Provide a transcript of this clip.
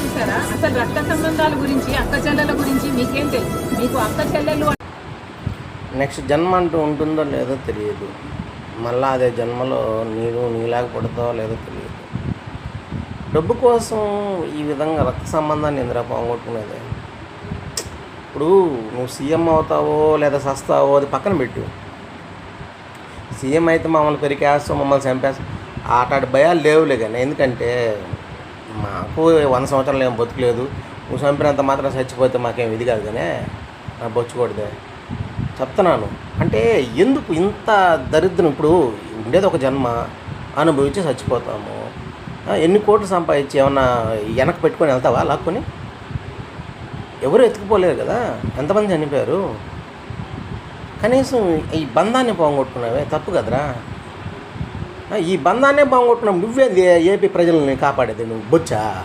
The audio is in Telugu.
చూసారా? అసలు రక్త సంబంధాల గురించి అక్క చెల్లెల గురించి మీకేం తెలుసు మీకు అక్క చెల్లెలు నెక్స్ట్ జన్మ అంటూ ఉంటుందో లేదో తెలియదు. మళ్ళీ అదే జన్మలో నీరు నీలాగ పడుతుందో లేదో తెలియదు. డబ్బు కోసం ఈ విధంగా రక్త సంబంధాన్ని ఇందిరా పోగొట్టుకునేది. ఇప్పుడు నువ్వు సీఎం అవుతావో లేదా సస్తావో అది పక్కన పెట్టు. సీఎం అయితే మమ్మల్ని పెరికేస్తాం మమ్మల్ని చంపేస్తాం ఆటాడి భయాలు లేవులే కానీ ఎందుకంటే మాకు వంద సంవత్సరాలు ఏం బతుకులేదు. నువ్వు చంపినంత మాత్రం చచ్చిపోతే మాకేం ఇది కాదు కానీ నా బొచ్చుకూడదే చెప్తున్నాను. అంటే ఎందుకు ఇంత దరిద్రం? ఇప్పుడు ఉండేది ఒక జన్మ అనుభవించి చచ్చిపోతాము. ఎన్ని కోట్లు సంపాదించి ఏమన్నా వెనక పెట్టుకొని వెళ్తావా లాక్కొని? ఎవరు ఎత్తుకుపోలేరు కదా? ఎంతమంది చనిపోయారు? కనీసం ఈ బంధాన్ని పోగొట్టుకున్నావే తప్పు కదరా? ఈ బంధాన్నే పోగొట్టుకున్నావు నువ్వే ఏపీ ప్రజల్ని కాపాడేది? నువ్వు బొచ్చా?